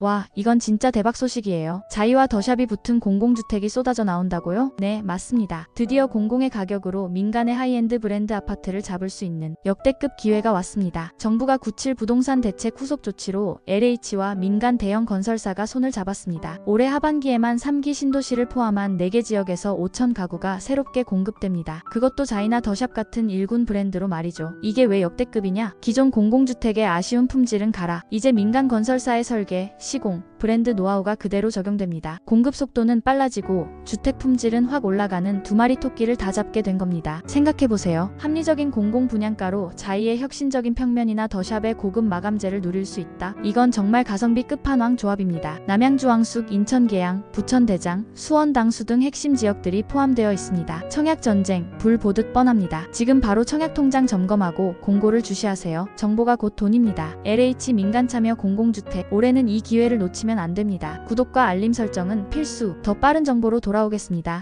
와, 이건 진짜 대박 소식이에요. 자이와 더샵이 붙은 공공주택이 쏟아져 나온다고요? 네, 맞습니다. 드디어 공공의 가격으로 민간의 하이엔드 브랜드 아파트를 잡을 수 있는 역대급 기회가 왔습니다. 정부가 97 부동산 대책 후속 조치로 LH와 민간 대형 건설사가 손을 잡았습니다. 올해 하반기에만 3기 신도시를 포함한 4개 지역에서 5천 가구가 새롭게 공급됩니다. 그것도 자이나 더샵 같은 일군 브랜드로 말이죠. 이게 왜 역대급이냐? 기존 공공주택의 아쉬운 품질은 가라. 이제 민간 건설사의 설계, 시공, 브랜드 노하우가 그대로 적용됩니다. 공급 속도는 빨라지고 주택 품질은 확 올라가는 두 마리 토끼를 다 잡게 된 겁니다. 생각해보세요. 합리적인 공공 분양가로 자이의 혁신적인 평면이나 더샵의 고급 마감재를 누릴 수 있다. 이건 정말 가성비 끝판왕 조합입니다. 남양주 왕숙, 인천 계양, 부천 대장, 수원 당수 등 핵심 지역들이 포함되어 있습니다. 청약 전쟁, 불 보듯 뻔합니다. 지금 바로 청약 통장 점검하고 공고를 주시하세요. 정보가 곧 돈입니다. LH 민간 참여 공공주택 올해는 이 기회를 놓치면 안 됩니다. 구독과 알림 설정은 필수. 더 빠른 정보로 돌아오겠습니다.